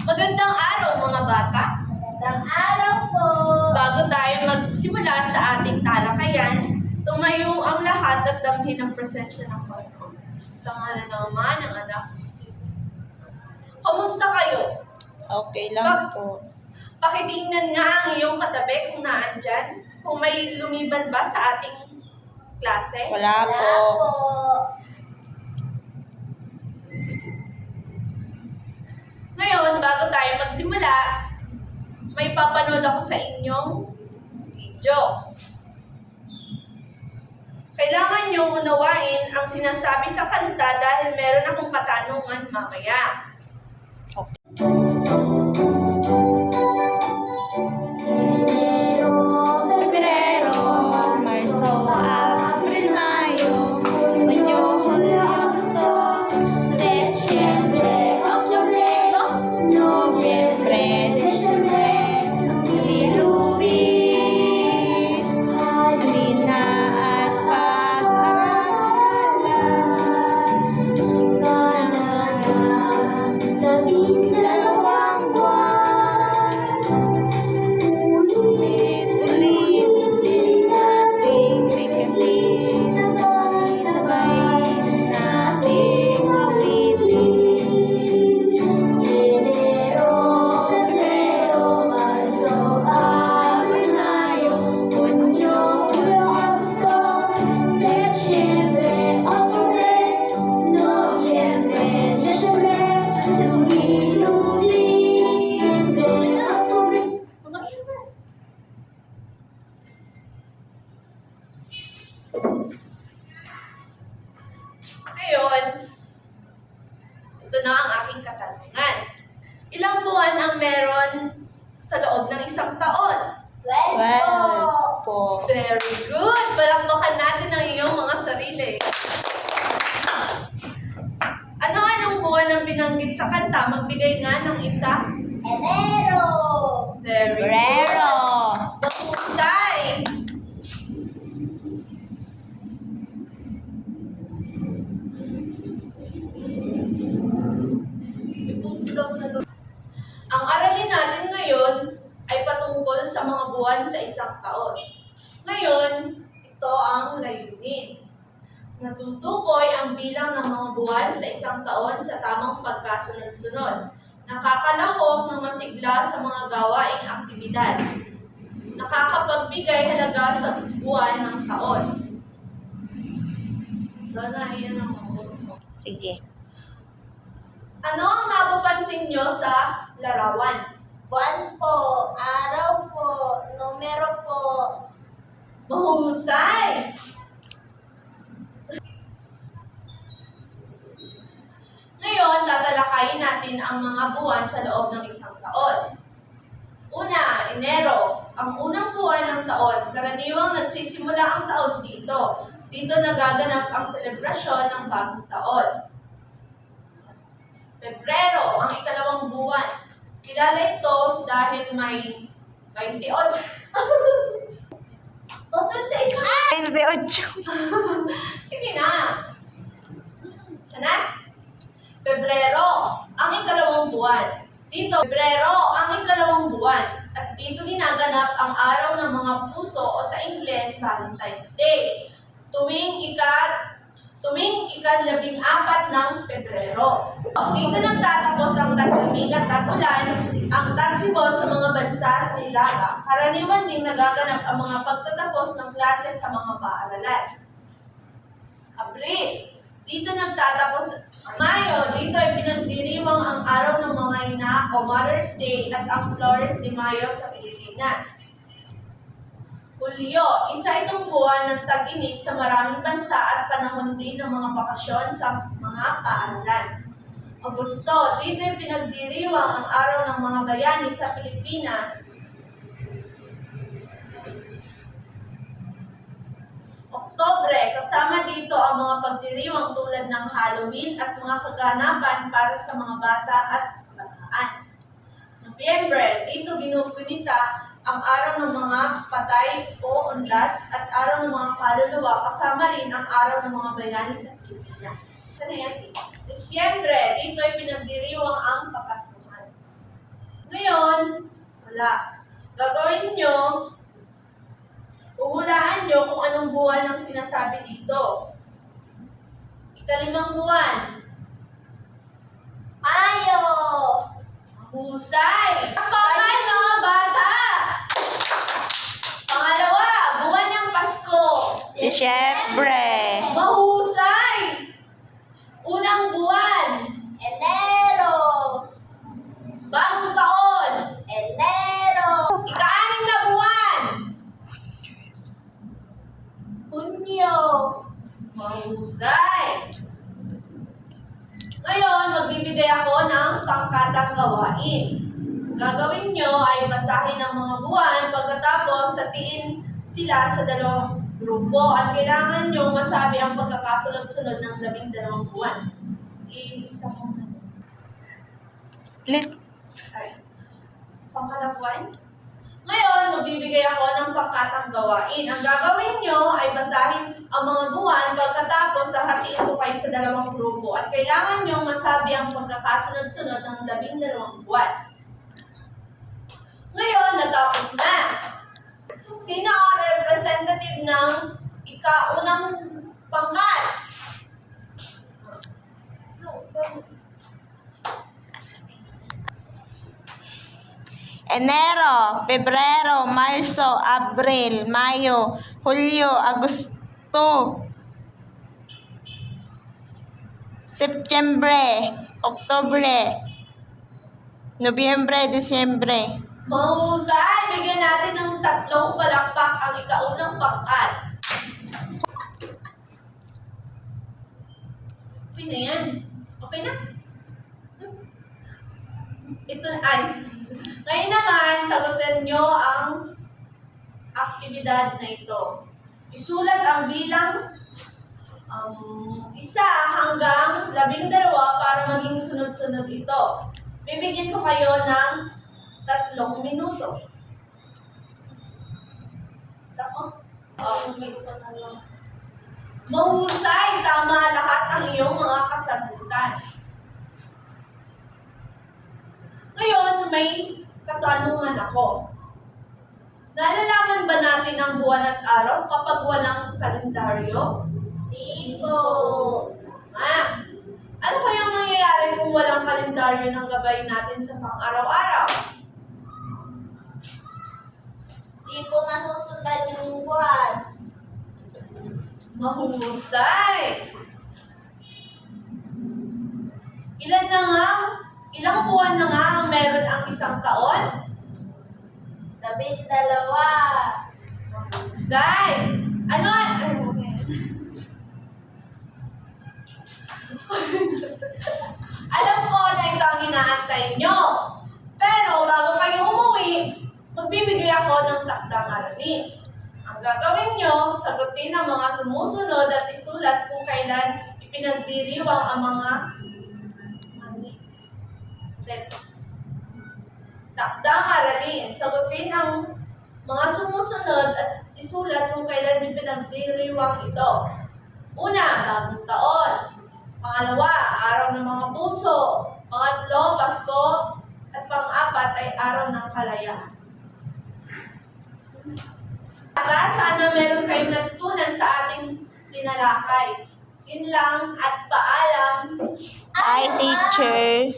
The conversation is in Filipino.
Magandang araw mga bata! Magandang araw po. Bago tayo magsimula sa ating talakayan, tumayo ang lahat at damhin ang presensya ng Panginoon. Sa ngalan ng Ama, ng Anak, ng Espiritu Santo. Kamusta kayo? Okay lang po. Pakitingnan nga ang iyong katabi kung naandyan. Kung may lumiban ba sa ating klase. Wala Wala po. po. Ngayon, bago tayo magsimula, may papanood ako sa inyong video. Kailangan niyong unawain ang sinasabi sa kanta dahil meron akong katanungan mamaya. Ito na ang aking katanungan. Ilang buwan ang meron sa loob ng isang taon? Well po. Well po. Very good! Palakpakan natin ang iyong mga sarili. Ano-anong buwan ang binanggit sa kanta? Magbigay nga ng isa. Enero. Mga buwan sa isang taon. Ngayon, ito ang layunin. Natutukoy ang bilang ng mga buwan sa isang taon sa tamang pagkasunod-sunod. Nakakalahok ng masigla sa mga gawaing aktibidad. Nakakapagbigay halaga sa buwan ng taon. Donna, iyan ang mga mo. Sige. Ano ang napapansin nyo sa larawan? Buwan po. Araw po. Numero po. Mahusay! Ngayon, tatalakayin natin ang mga buwan sa loob ng isang taon. Una, Enero. Ang unang buwan ng taon, karaniwang nagsisimula ang taon dito. Dito nagaganap ang selebrasyon ng bagong taon. Pebrero, ang ikalawang buwan. Kilala ito dahil may 28. o, 28 28. Sige na. Ano? Pebrero, ang ikalawang buwan. Dito, Pebrero, ang ikalawang buwan. At dito ginaganap ang araw ng mga puso o sa Ingles, Valentine's Day. Tuwing ikat tuwing ikalabing apat ng Pebrero. Dito nagtatapos ang taglamig at tagulan, ang tagsibol sa mga bansa sa Ilaga. Karaniwan ding nagaganap ang mga pagtatapos ng klase sa mga paaralan. Abril. Dito nagtatapos Mayo. Dito ay pinagdiriwang ang araw ng mga ina o Mother's Day at ang Flores de Mayo sa Pilipinas. Hulyo. Isa itong buwan ng tag-init sa maraming bansa at panahon din ng mga bakasyon sa mga paaralan. Agosto. Dito pinagdiriwang ang araw ng mga bayani sa Pilipinas Oktobre, kasama dito ang mga pagdiriwang tulad ng Halloween at mga kaganapan para sa mga bata at kabataan. Nobyembre, dito binugunita ang araw ng mga patay o undas at araw ng mga kaluluwa kasama rin ang araw ng mga bayani sa Pilipinas. Ano yan? Disyembre, dito ay pinagdiriwang ang kapaskuhan. hula. Gagawin nyo, uhulaan nyo kung anong buwan ang sinasabi dito. Ikalimang buwan, Mayo. husay. Pangalan mga bata. Pangalawa, buwan ng Pasko. Disyembre. Mahusay. Unang buwan, Enero. bagong taon. Enero. Ika-anim na buwan. Hunyo. Mahusay! Ngayon, magbibigay ako ng pangkatang gawain. Gagawin nyo ay basahin ang mga buwan pagkatapos satiin sila sa dalawang grupo at kailangan nyo masabi ang pagkakasunod-sunod ng labing dalawang buwan. Iisa ko na. Ulit. Ay, pangkalakwan? Ngayon, magbibigay ako ng pangkatang gawain. Ang gagawin nyo ay basahin ang mga buwan pagkatapos sa hatiin ko kayo sa dalawang grupo at kailangan nyo masabi ang pagkakasunod-sunod ng labing dalawang buwan. Ngayon, natapos na. Sino ang representative ng ikaunang pangkat? Enero, Pebrero, Marso, Abril, Mayo, Hulyo, Agosto, Septembre, Oktobre, Nobyembre, Disyembre. Mahusay! Bigyan natin ng tatlong palakpak ang ikaunang pangkat. Okay na yan. Okay na? Ito na, ay. Ngayon naman, sagutin nyo ang aktibidad na ito. Isulat ang bilang um, isa hanggang labing dalawa para maging sunod-sunod ito. Bibigyan ko kayo ng tatlong minuto. Sako? Oh, may lang. Mahusay, tama lahat ang iyong mga kasagutan. Ngayon, may katanungan ako. Nalalaman ba natin ang buwan at araw kapag walang kalendaryo? Di po. Ah, ano kayang nangyayari kung walang kalendaryo ng gabay natin sa pang-araw-araw? Di po masusundan yung buwan. Mahusay! Ilan na nga, ilang buwan na nga ang meron ang isang taon? Labing dalawa. Mahusay! Ano ng takdang aralin. Ang gagawin nyo, sagutin ang mga sumusunod at isulat kung kailan ipinagdiriwang ang mga Takdang aralin. Sagutin ang mga sumusunod at isulat kung kailan ipinagdiriwang ito. Una, bagong taon. Pangalawa, araw ng mga puso. Pangatlo, Pasko. At pang-apat ay araw ng kalayaan. Saka, sana meron kayong natutunan sa ating tinalakay. Yun lang at paalam. Hi, teacher.